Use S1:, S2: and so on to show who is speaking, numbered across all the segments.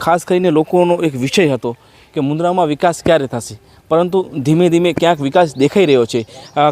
S1: ખાસ કરીને લોકોનો એક વિષય હતો કે મુન્દ્રામાં વિકાસ ક્યારે થશે. પરંતુ ધીમે ધીમે ક્યાંક વિકાસ દેખાઈ રહ્યો છે.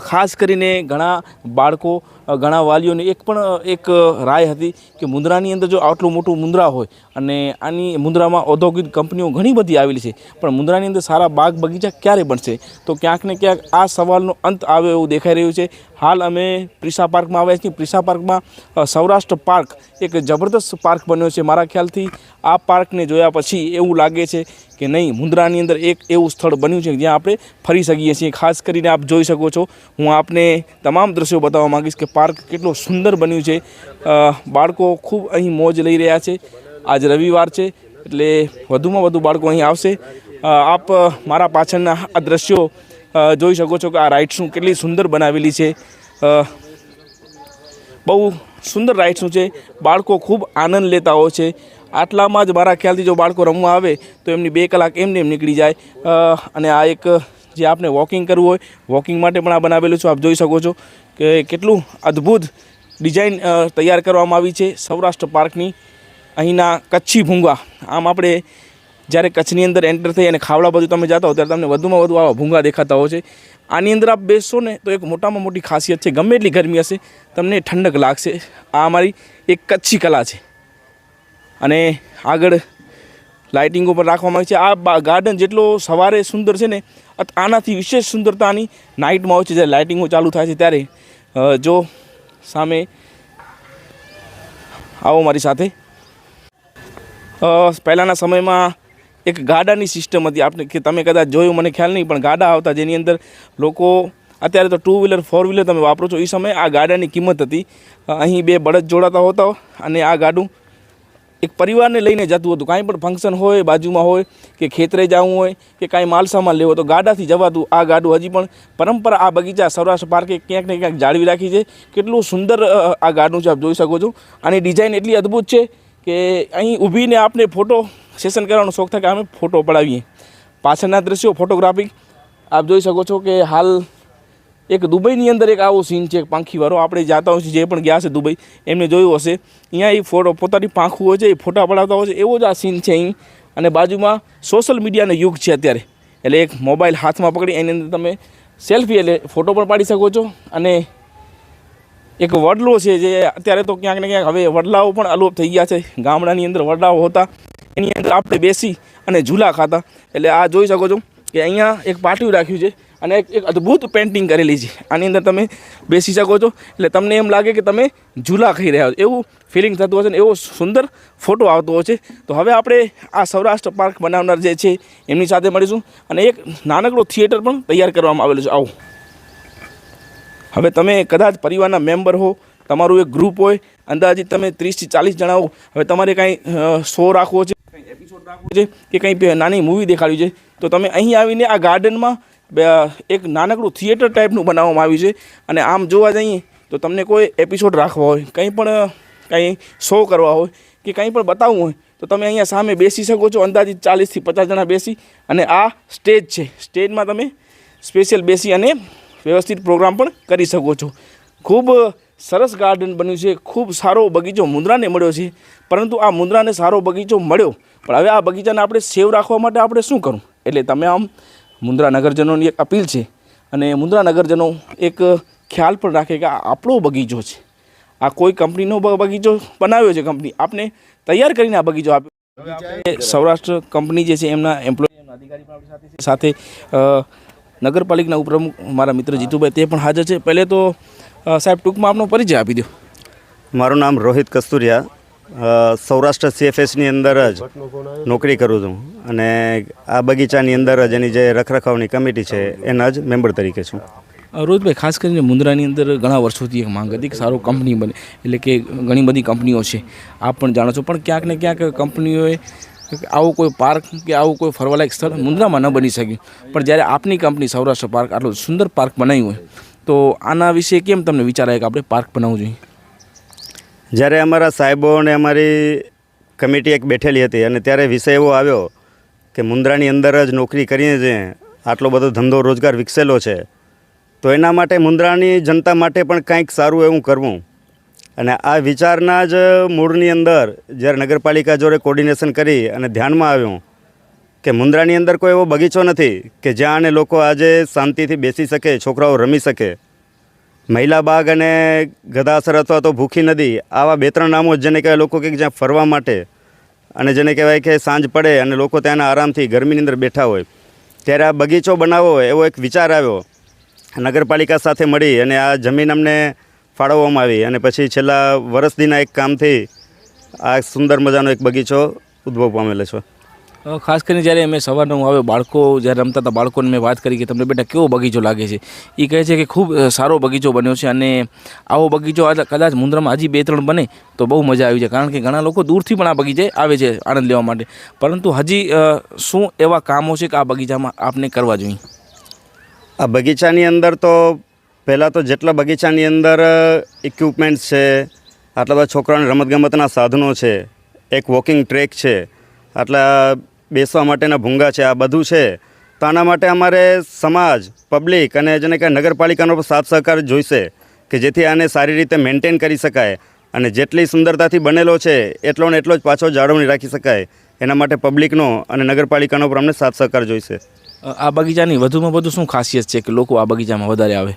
S1: ખાસ કરીને ઘણા બાળકો ઘણા વાલીઓની એક પણ એક રાય હતી કે મુન્દ્રાની અંદર જો આટલું મોટું મુન્દ્રા હોય અને આની મુન્દ્રામાં ઔદ્યોગિક કંપનીઓ ઘણી બધી આવેલી છે, પણ મુન્દ્રાની અંદર સારા બાગ બગીચા ક્યારે બનશે? તો ક્યાંક ને ક્યાંક આ સવાલનો અંત આવે એવું દેખાઈ રહ્યું છે. હાલ અમે પ્રિસા પાર્કમાં આવ્યા છીએ. પ્રિસા પાર્કમાં સૌરાષ્ટ્ર પાર્ક એક જબરદસ્ત પાર્ક બન્યો છે મારા ખ્યાલથી. આ પાર્કને જોયા પછી એવું લાગે છે કે નહીં મુન્દ્રાની અંદર એક એવું સ્થળ બન્યું છે જ્યાં આપણે ફરી શકીએ છીએ. ખાસ કરીને આપ જોઈ શકો છો. હું આપને તમામ દ્રશ્યો બતાવવા માગીશ કે પાર્ક કેટલો સુંદર બન્યું છે. બાળકો ખૂબ અહીં મોજ લઈ રહ્યા છે. આજ રવિવાર છે, એટલે વધુમાં વધુ બાળકો અહીં આવશે. આપ મારા પાછળના આ દ્રશ્યો જોઈ શકો છો કે આ રાઇડ્સનું કેટલી સુંદર બનાવેલી છે. બહુ સુંદર રાઇડ્સનું છે. બાળકો ખૂબ આનંદ લેતા હોય છે. આટલામાં જ મારા ખ્યાલથી જો બાળકો રમવા આવે, તો એમની બે કલાક એમને એમ નીકળી જાય. અને આ એક જે આપણે વોકિંગ કરવું હોય વોકિંગ માટે પણ આ બનાવેલું છે. આપ જોઈ શકો છો કે કેટલું અદ્ભુત ડિઝાઇન તૈયાર કરવામાં આવી છે સૌરાષ્ટ્ર પાર્કની. અહીંના કચ્છી ભૂંગા. આમ આપણે જ્યારે કચ્છની અંદર એન્ટર થઈ અને ખાવડા બાજુ તમે જતા હો ત્યારે તમને વધુમાં વધુ આવા ભૂંગા દેખાતા હોય છે. આની અંદર આપ બેસશો ને તો એક મોટામાં મોટી ખાસિયત છે. ગમે એટલી ગરમી હશે, તમને ઠંડક લાગશે. આ અમારી એક કચ્છી કલા છે. અને આગળ લાઇટિંગો ઉપર રાખવામાં આવી છે. આ ગાર્ડન જેટલો સવારે સુંદર છે ને આનાથી વિશેષ સુંદરતાની નાઇટમાં હોય છે. જ્યારે લાઇટિંગો ચાલુ થાય છે ત્યારે જો સામે આવો મારી સાથે. પહેલાંના સમયમાં એક ગાડાની સિસ્ટમ હતી આપણે કે તમે કદાચ જોયું, મને ખ્યાલ નહીં, પણ ગાડા આવતા જેની અંદર લોકો, અત્યારે તો ટુ વ્હીલર ફોર વ્હીલર તમે વાપરો છો એ સમયે આ ગાડાની કિંમત હતી. અહીં બે બળદ જોડાતા હોતા અને આ ગાડું એક પરિવારને લઈને જતું હતું. કાંઈ પણ ફંક્શન હોય, બાજુમાં હોય, કે ખેતરે જવું હોય, કે કાંઈ માલ સામાન લેવો તો ગાડાથી જવાતું આ ગાડું. હજી પણ પરંપરા આ બગીચા સૌરાષ્ટ્ર પાર્કે ક્યાંક ને ક્યાંક જાળવી રાખી છે. કેટલું સુંદર આ ગાડું છે, આપ જોઈ શકો છો. આની ડિઝાઇન એટલી અદ્ભુત છે કે અહીં ઊભીને આપને ફોટો સેશન કરવાનો શોખ થાય કે અમે ફોટો પડાવીએ. પાછળના દ્રશ્યો ફોટોગ્રાફી આપ જોઈ શકો છો કે હાલ એક દુબઈની અંદર એક આવો સીન છે પાંખીવાળો આપણે જાતા હોય છે જે પણ ગયા છે દુબઈ, એમને જોયું હશે. અહીંયા એ ફોટો, પોતાની પાંખું હોય છે, એ ફોટા પડાવતા હોય છે, એવો જ આ સીન છે અહીં. અને બાજુમાં સોશિયલ મીડિયાનો યુગ છે અત્યારે. એટલે એક મોબાઈલ હાથમાં પકડી, એની અંદર તમે સેલ્ફી એટલે ફોટો પણ પાડી શકો છો. અને એક વડલો છે જે અત્યારે તો ક્યાંક ને ક્યાંક હવે વડલાઓ પણ અલોપ થઈ ગયા છે. ગામડાની અંદર વડલાઓ હતા, એની અંદર આપણે બેસી અને ઝૂલા ખાતા. એટલે આ જોઈ શકો છો કે અહીંયા એક પાટિયું રાખ્યું છે. અને એક એક અદ્ભુત પેઇન્ટિંગ કરેલી છે. આની અંદર તમે બેસી શકો છો. એટલે તમને એમ લાગે કે તમે ઝૂલા ખાઈ રહ્યા છો. એવું ફિલિંગ થતું હશે ને એવો સુંદર ફોટો આવતો હોય છે તો હવે આપણે આ સૌરાષ્ટ્ર પાર્ક બનાવનાર જે છે, એમની સાથે મળીશું. અને એક નાનકડો થિયેટર પણ તૈયાર કરવામાં આવેલું છે. આવું. હવે તમે કદાચ પરિવારના મેમ્બર હો, તમારું એક ગ્રુપ હોય, અંદાજિત તમે ત્રીસથી ચાલીસ જણા હો. હવે તમારે કાંઈ શો રાખવો છે એપિસોડ રાખવો છે કે કંઈ નાની મૂવી દેખાડવી છે? તો તમે અહીં આવીને આ ગાર્ડનમાં બે- એક નાનકડું થિયેટર ટાઈપનું બનાવવામાં આવ્યું છે. અને આમ જોવા જઈએ તો તમને કોઈ એપિસોડ રાખવા હોય, કંઈ પણ કંઈ શો કરવા હોય કે કંઈ પણ બતાવવું હોય, તો તમે અહીંયા સામે બેસી શકો છો, અંદાજિત ચાલીસથી પચાસ જણા બેસી અને આ સ્ટેજ છે. સ્ટેજમાં તમે સ્પેશિયલ બેસી અને વ્યવસ્થિત પ્રોગ્રામ પણ કરી શકો છો. ખૂબ સરસ ગાર્ડન બન્યું છે. ખૂબ સારો બગીચો મુંદ્રાને મળ્યો છે. પરંતુ આ મુંદ્રાને સારો બગીચો મળ્યો. પણ હવે આ બગીચાને આપણે સેવ રાખવા માટે આપણે શું કરવું? એટલે તમે આમ મુન્દ્રા નગરજનોની એક અપીલ છે અને મુન્દ્રા નગરજનો એક ખ્યાલ પણ રાખે કે આ આપણો બગીચો છે. આ કોઈ કંપનીનો બગીચો બનાવ્યો છે કંપની. આપને તૈયાર કરીને આ બગીચો આપ્યો. સૌરાષ્ટ્ર કંપની જે છે એમના એમ્પ્લોય અધિકારી સાથે નગરપાલિકાના ઉપપ્રમુખ મારા મિત્ર જીતુભાઈ તે પણ હાજર છે. પહેલે તો સાહેબ ટૂંકમાં આપનો પરિચય આપી દો.
S2: મારું નામ રોહિત કસ્તુરિયા. સૌરાષ્ટ્ર સીએફએસની અંદર જ નોકરી કરું છું. અને આ બગીચાની અંદર જ એની જે રખરખાવની કમિટી છે, એના જ મેમ્બર તરીકે છું.
S1: રોજભાઈ, ખાસ કરીને મુન્દ્રાની અંદર ઘણા વર્ષોથી એક માંગ હતી કે સારો કંપની બને, એટલે કે ઘણી બધી કંપનીઓ છે. આપ પણ જાણો છો, પણ ક્યાંક ને ક્યાંક કંપનીઓએ આવું કોઈ પાર્ક કે આવું કોઈ ફરવાલાયક સ્થળ મુન્દ્રામાં ન બની શક્યું. પણ જ્યારે આપની કંપની સૌરાષ્ટ્ર પાર્ક આટલું સુંદર પાર્ક બનાવ્યું હોય, તો આના વિશે કેમ તમને વિચાર આવ્યો કે આપણે પાર્ક બનાવવું જોઈએ?
S2: જ્યારે અમારા સાહેબો અને અમારી કમિટી એક બેઠેલી હતી અને ત્યારે વિષય એવો આવ્યો કે મુન્દ્રાની અંદર જ નોકરી કરીને જે આટલો બધો ધંધો રોજગાર વિકસેલો છે, તો એના માટે મુન્દ્રાની જનતા માટે પણ કંઈક સારું એવું કરવું. અને આ વિચારના જ મૂળની અંદર જ્યારે નગરપાલિકા જોડે કોર્ડિનેશન કરી અને ધ્યાનમાં આવ્યું કે મુન્દ્રાની અંદર કોઈ એવો બગીચો નથી કે જ્યાં આને લોકો આજે શાંતિથી બેસી શકે, છોકરાઓ રમી શકે. મહિલા બાગ અને ગદાસર અથવા તો ભૂખી નદી, આવા બે ત્રણ નામો જેને કહેવાય લોકો કે જ્યાં ફરવા માટે અને જેને કહેવાય કે સાંજ પડે અને લોકો ત્યાંના આરામથી ગરમીની અંદર બેઠા હોય. ત્યારે આ બગીચો બનાવવો એવો એક વિચાર આવ્યો. નગરપાલિકા સાથે મળી અને આ જમીન અમને ફાળવવામાં આવી અને પછી છેલ્લા વર્ષદીના એક કામથી આ સુંદર મજાનો એક બગીચો ઉદ્ભવ પામેલો છે.
S1: ખાસ કરીને જ્યારે અમે સવારનું આવે બાળકો જ્યારે રમતા હતા, બાળકોને મેં વાત કરી કે તમને બેટા કેવો બગીચો લાગે છે? એ કહે છે કે ખૂબ સારો બગીચો બન્યો છે અને આવો બગીચો આજે, કદાચ મુંદ્રામાં હજી બે ત્રણ બને તો બહુ મજા આવી જાય. કારણ કે ઘણા લોકો દૂરથી પણ આ બગીચે આવે છે આનંદ લેવા માટે. પરંતુ હજી શું એવા કામો છે કે આ બગીચામાં આપને કરવા જોઈએ?
S2: આ બગીચાની અંદર તો પહેલાં તો જેટલા બગીચાની અંદર ઇક્વિપમેન્ટ્સ છે, આટલા બધા છોકરાઓને રમતગમતના સાધનો છે, એક વોકિંગ ટ્રેક છે, આટલા બેસવા માટેના ભૂંગા છે આ બધું છે. તો આના માટે અમારે સમાજ પબ્લિક અને જેને કે નગરપાલિકાનો પણ સાથ સહકાર જોઈશે કે જેથી આને સારી રીતે મેન્ટેન કરી શકાય અને જેટલી સુંદરતાથી બનેલો છે એટલો ને એટલો જ પાછો જાળવણી રાખી શકાય. એના માટે પબ્લિકનો અને નગરપાલિકાનો પણ અમને સાથ સહકાર જોઈશે.
S1: આ બગીચાની વધુમાં વધુ શું ખાસિયત છે કે લોકો આ બગીચામાં વધારે આવે?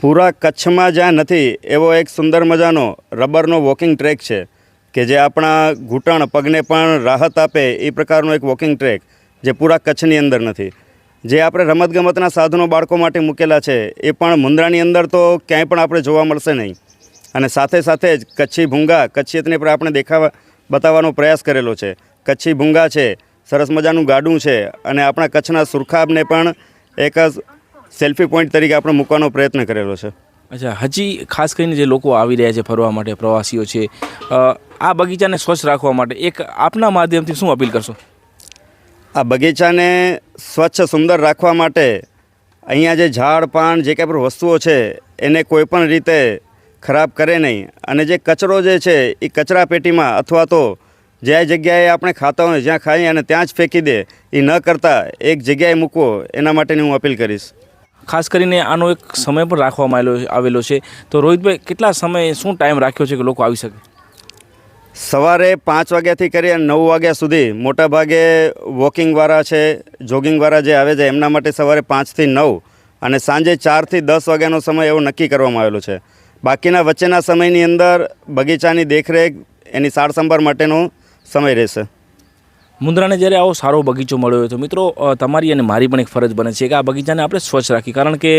S2: પૂરા કચ્છમાં જ્યાં નથી એવો એક સુંદર મજાનો રબરનો વોકિંગ ટ્રેક છે. કે જે આપણા ઘૂંટણ પગને પણ રાહત આપે એ પ્રકારનો એક વોકિંગ ટ્રેક જે પૂરા કચ્છની અંદર નથી. જે આપણે રમતગમતના સાધનો બાળકો માટે મૂકેલા છે, એ પણ મુંદ્રાની અંદર તો ક્યાંય પણ આપણે જોવા મળશે નહીં. અને સાથે સાથે જ કચ્છી ભૂંગા કચ્છિયતને પણ આપણે દેખાવા, બતાવવાનો પ્રયાસ કરેલો છે. કચ્છી ભૂંગા છે, સરસ મજાનું ગાડું છે અને આપણા કચ્છના સુરખાબને પણ એક સેલ્ફી પોઈન્ટ તરીકે આપણે મૂકવાનો પ્રયત્ન કરેલો છે.
S1: અચ્છા, હજી ખાસ કરીને જે લોકો આવી રહ્યા છે ફરવા માટે, પ્રવાસીઓ છે આ બગીચાને સ્વચ્છ રાખવા માટે એક આપના માધ્યમથી શું અપીલ કરશો?
S2: આ બગીચાને સ્વચ્છ, સુંદર રાખવા માટે અહીંયા જે ઝાડ, પાન, જે કાંઈ પણ વસ્તુઓ છે, એને કોઈ પણ રીતે ખરાબ કરે નહીં. અને જે કચરો જે છે, એ કચરા પેટીમાં અથવા તો જે જગ્યાએ આપણે ખાતા હોય, જ્યાં ખાઈએ અને ત્યાં જ ફેંકી દે, એ ન કરતાં એક જગ્યાએ મૂકવો, એના માટેની હું અપીલ કરીશ.
S1: ખાસ કરીને આનો એક સમય પણ રાખવામાં આવેલો છે. તો રોહિતભાઈ, કેટલા સમય શું ટાઈમ રાખ્યો છે કે લોકો આવી શકે?
S2: સવારે પાંચ વાગ્યાથી કરી અને નવ વાગ્યા સુધી મોટાભાગે વોકિંગવાળા છે જોગિંગવાળા જે આવે છે, એમના માટે સવારે પાંચથી નવ અને સાંજે ચારથી દસ વાગ્યાનો સમય એવો નક્કી કરવામાં આવેલો છે. બાકીના વચ્ચેના સમયની અંદર બગીચાની દેખરેખ, એની સારસંભાળ માટેનો સમય રહેશે.
S1: મુન્દ્રાને જ્યારે આવો સારો બગીચો મળ્યો હતો મિત્રો તમારી અને મારી પણ એક ફરજ બને છે કે આ બગીચાને આપણે સ્વચ્છ રાખીએ. કારણ કે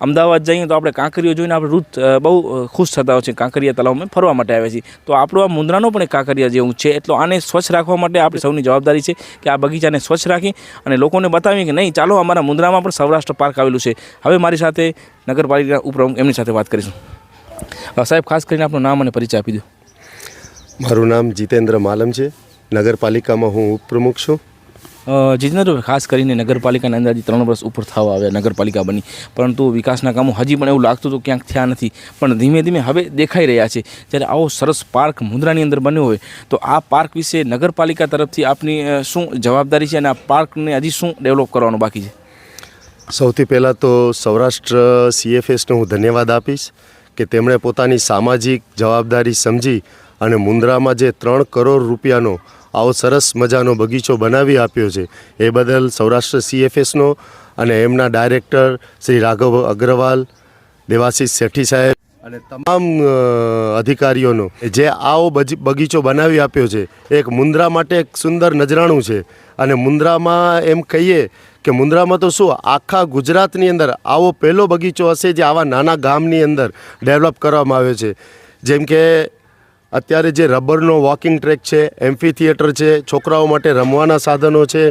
S1: અમદાવાદ જઈએ તો આપણે કાંકરીઓ જોઈને આપણે રૂત બહુ ખુશ થતા હોય છે. કાંકરિયા તળાવમાં ફરવા માટે આવ્યા છીએ. તો આપણો આ મુંદ્રાનો પણ એક કાંકરિયા જેવું છે. એટલો આને સ્વચ્છ રાખવા માટે આપણી સૌની જવાબદારી છે કે આ બગીચાને સ્વચ્છ રાખી અને લોકોને બતાવીએ કે નહીં, ચાલો અમારા મુંદ્રામાં પણ સૌરાષ્ટ્ર પાર્ક આવેલું છે. હવે મારી સાથે નગરપાલિકા ઉપપ્રમુખ, એમની સાથે વાત કરીશું. સાહેબ, ખાસ કરીને આપનું નામ અને પરિચય આપી દો.
S3: મારું નામ જીતેન્દ્ર માલમ છે. નગરપાલિકામાં હું ઉપપ્રમુખ છું.
S1: જીતેન્દ્રભાઈ ખાસ કરીને નગરપાલિકાના અંદાજે ત્રણ વર્ષ ઉપર થવા આવ્યા નગરપાલિકા બની. પરંતુ વિકાસના કામો હજી પણ એવું લાગતું હતું ક્યાંક થયા નથી. પણ ધીમે ધીમે હવે દેખાઈ રહ્યા છે. જ્યારે આવો સરસ પાર્ક મુદ્રાની અંદર બન્યો હોય તો આ પાર્ક વિશે નગરપાલિકા તરફથી આપની શું જવાબદારી છે અને આ પાર્કને હજી શું ડેવલપ કરવાનું બાકી છે?
S3: સૌથી પહેલાં તો સૌરાષ્ટ્ર સીએફએસને હું ધન્યવાદ આપીશ કે તેમણે પોતાની સામાજિક જવાબદારી સમજી અને મુન્દ્રામાં જે ત્રણ કરોડ રૂપિયાનો આવો સરસ મજાનો બગીચો બનાવી આપ્યો છે. એ બદલ સૌરાષ્ટ્ર સીએફએસનો અને એમના ડાયરેક્ટર શ્રી રાઘવ અગ્રવાલ દેવાશીષ શેઠી સાહેબ અને તમામ અધિકારીઓનો. જે આવો બગીચો બનાવી આપ્યો છે, એક મુન્દ્રા માટે એક સુંદર નજરાણું છે. અને મુન્દ્રામાં એમ કહીએ કે મુન્દ્રામાં તો શું, આખા ગુજરાતની અંદર આવો પહેલો બગીચો હશે જે આવા નાના ગામની અંદર ડેવલપ કરવામાં આવ્યો છે. જેમ કે અત્યારે જે રબરનો વોકિંગ ટ્રેક છે, એમ્ફી થિયેટર છે, છોકરાઓ માટે રમવાના સાધનો છે,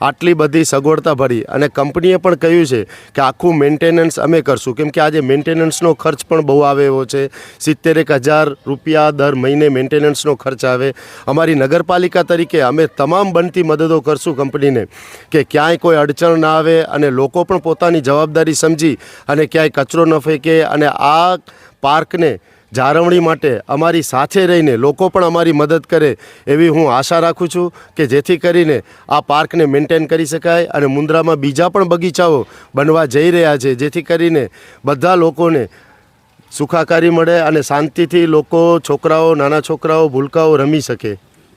S3: આટલી બધી સગવડતા ભરી અને કંપનીએ પણ કહ્યું છે કે આખું મેન્ટેનન્સ અમે કરશું. કેમ કે આજે મેન્ટેનન્સનો ખર્ચ પણ બહુ આવે એવો છે. સિત્તેર એક હજાર રૂપિયા દર મહિને મેન્ટેનન્સનો ખર્ચ આવે. અમારી નગરપાલિકા તરીકે અમે તમામ બનતી મદદો કરશું કંપનીને કે ક્યાંય કોઈ અડચણ ના આવે અને લોકો પણ પોતાની જવાબદારી સમજી અને ક્યાંય કચરો ન ફેંકે અને આ પાર્કને જાળવણી માટે અમારી સાથે રહીને લોકો પણ અમારી મદદ કરે એવી હું આશા રાખું છું કે જેથી કરીને આ પાર્કને મેન્ટેન કરી શકાય અને મુન્દ્રામાં બીજા પણ બગીચાઓ બનવા જઈ રહ્યા છે, જેથી કરીને બધા લોકોને સુખાકારી મળે અને શાંતિથી લોકો છોકરાઓ, નાના છોકરાઓ ભૂલકાઓ રમી શકે.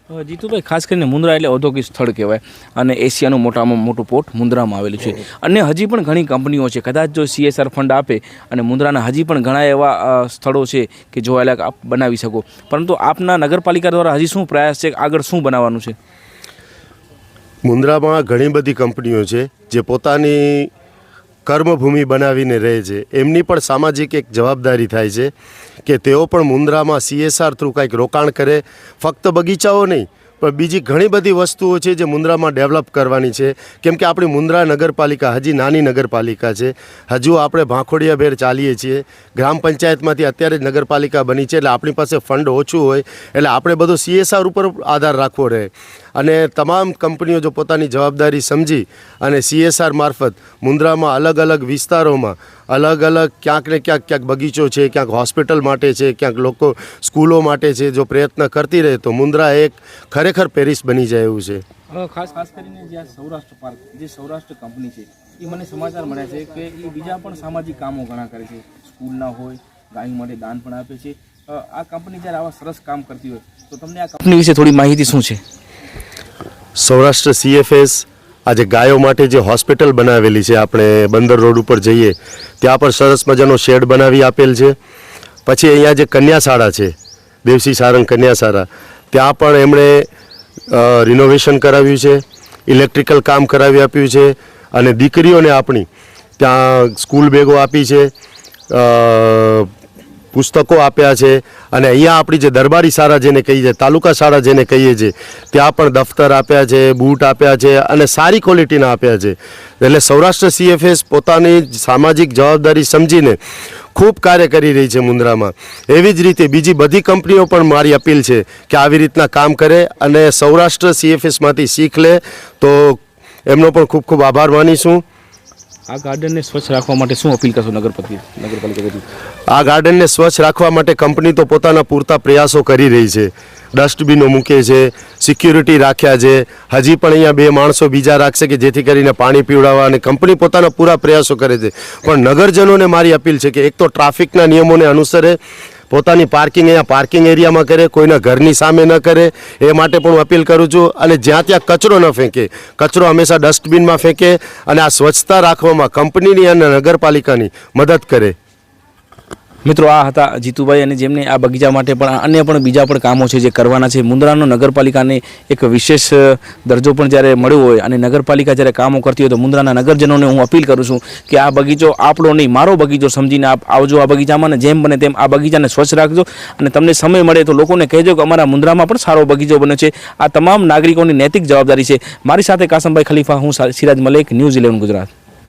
S1: જીતુભાઈ, ખાસ કરીને મુન્દ્રા એટલે ઔદ્યોગિક સ્થળ કહેવાય અને એશિયાનું મોટામાં મોટું પોર્ટ મુન્દ્રામાં આવેલું છે. અને હજી પણ ઘણી કંપનીઓ છે. કદાચ જો સીએસઆર ફંડ આપે અને મુન્દ્રાના હજી પણ ઘણા એવા સ્થળો છે કે જોવાલાયક આપ બનાવી શકો. પરંતુ આપના નગરપાલિકા દ્વારા હજી શું પ્રયાસ છે? આગળ શું બનાવવાનું છે?
S3: મુન્દ્રામાં ઘણી બધી કંપનીઓ છે જે પોતાની કર્મભૂમિ બનાવીને રહે છે. એમની પણ સામાજિક એક જવાબદારી થાય છે કે તેઓ પણ મુન્દ્રામાં સીએસઆર થ્રુ કંઈક રોકાણ કરે. ફક્ત બગીચાઓ નહીં, પણ બીજી ઘણી બધી વસ્તુઓ છે જે મુન્દ્રામાં ડેવલપ કરવાની છે. કેમ કે આપણી મુન્દ્રા નગરપાલિકા હજી નાની નગરપાલિકા છે. હજુ આપણે ભાંખોડિયાભેર ચાલીએ છીએ. ગ્રામ પંચાયતમાંથી અત્યારે જ નગરપાલિકા બની છે, એટલે આપણી પાસે ફંડ ઓછું હોય, એટલે આપણે બધો સીએસઆર ઉપર આધાર રાખવો રહે. અને તમામ કંપનીઓ જો પોતાની જવાબદારી સમજી અને સીએસઆર મારફત મુન્દ્રામાં અલગ અલગ વિસ્તારોમાં અલગ અલગ ક્યાંક ને ક્યાંક ક્યાંક બગીચો છે, ક્યાંક હોસ્પિટલ માટે છે, ક્યાંક લોકો સ્કૂલો માટે છે, જો પ્રયત્ન કરતી રહે તો મુન્દ્રા એક ખરેખર પેરિસ બની જાય એવું છે.
S1: ખાસ ખાસ કરીને જે સૌરાષ્ટ્ર પાર્ક, જે સૌરાષ્ટ્ર કંપની છે, એ મને સમાચાર મળ્યા છે કે એ બીજા પણ સામાજિક કામો ઘણા કરે છે. સ્કૂલના હોય, ગાય માટે દાન પણ આપે છે. આ કંપની જ્યારે આવા સરસ કામ કરતી હોય, તો તમને આ કંપની વિશે થોડી માહિતી શું છે?
S3: સૌરાષ્ટ્ર સીએફએસ આજે ગાયો માટે જે હોસ્પિટલ બનાવેલી છે, આપણે બંદર રોડ ઉપર જઈએ, ત્યાં પણ સરસ મજાનો શેડ બનાવી આપેલ છે. પછી અહીંયા જે કન્યાશાળા છે, દેવસી સારંગ કન્યાશાળા, ત્યાં પણ એમણે રિનોવેશન કરાવ્યું છે ઇલેક્ટ્રિકલ કામ કરાવી આપ્યું છે, અને દીકરીઓને આપણી ત્યાં સ્કૂલ બેગો આપી છે પુસ્તકો આપ્યા છે અને અહીંયા આપણી જે દરબારી શાળા જેને કહીએ છીએ, તાલુકા શાળા જેને કહીએ છીએ, ત્યાં પણ દફતર આપ્યા છે, બૂટ આપ્યા છે અને સારી ક્વોલિટીના આપ્યા છે. એટલે સૌરાષ્ટ્ર સીએફએસ પોતાની સામાજિક જવાબદારી સમજીને ખૂબ કાર્ય કરી રહી છે મુન્દ્રામાં એવી જ રીતે બીજી બધી કંપનીઓ પણ મારી અપીલ છે કે આવી રીતના કામ કરે અને સૌરાષ્ટ્ર સીએફએસમાંથી શીખ લે. તો એમનો પણ ખૂબ ખૂબ આભાર માનીશું.
S1: આ ગાર્ડનને સ્વચ્છ રાખવા માટે શું અપીલ કરશો નગરપતિ
S3: આ ગાર્ડનને સ્વચ્છ રાખવા માટે કંપની તો પોતાના પૂરતા પ્રયાસો કરી રહી છે. ડસ્ટબિનો મૂકે છે સિક્યુરિટી રાખ્યા છે. હજી પણ અહીંયા બે માણસો બીજા રાખશે કે જેથી કરીને પાણી પીવડાવવા અને કંપની પોતાના પૂરા પ્રયાસો કરે છે. પણ નગરજનોને મારી અપીલ છે કે એક તો ટ્રાફિકના નિયમોને અનુસરે પોતાની પાર્કિંગ અહીંયા પાર્કિંગ એરિયામાં કરે, કોઈના ઘરની સામે ન કરે, એ માટે પણ હું અપીલ કરું છું. અને જ્યાં ત્યાં કચરો ન ફેંકે, કચરો હંમેશા ડસ્ટબિનમાં ફેંકે અને આ સ્વચ્છતા રાખવામાં કંપનીની અને નગરપાલિકાની મદદ કરે.
S1: મિત્રો, આ હતા જીતુભાઈ અને જેમને આ બગીચા માટે પણ અન્ય પણ બીજા પણ કામો છે જે કરવાના છે. મુન્દ્રાનો નગરપાલિકાને એક વિશેષ દરજ્જો પણ જ્યારે મળ્યો હોય અને નગરપાલિકા જ્યારે કામો કરતી હોય તો મુન્દ્રાના નગરજનોને હું અપીલ કરું છું કે આ બગીચો આપણો નહીં, મારો બગીચો સમજીને આપ આવજો આ બગીચામાં અને જેમ બને તેમ આ બગીચાને સ્વચ્છ રાખજો અને તમને સમય મળે તો લોકોને કહેજો કે અમારા મુન્દ્રામાં પણ સારો બગીચો બન્યો છે. આ તમામ નાગરિકોની નૈતિક જવાબદારી છે. મારી સાથે કાસમભાઈ ખલીફા, હું સિરાજ મલેક, ન્યૂઝ ઇલેવન ગુજરાત.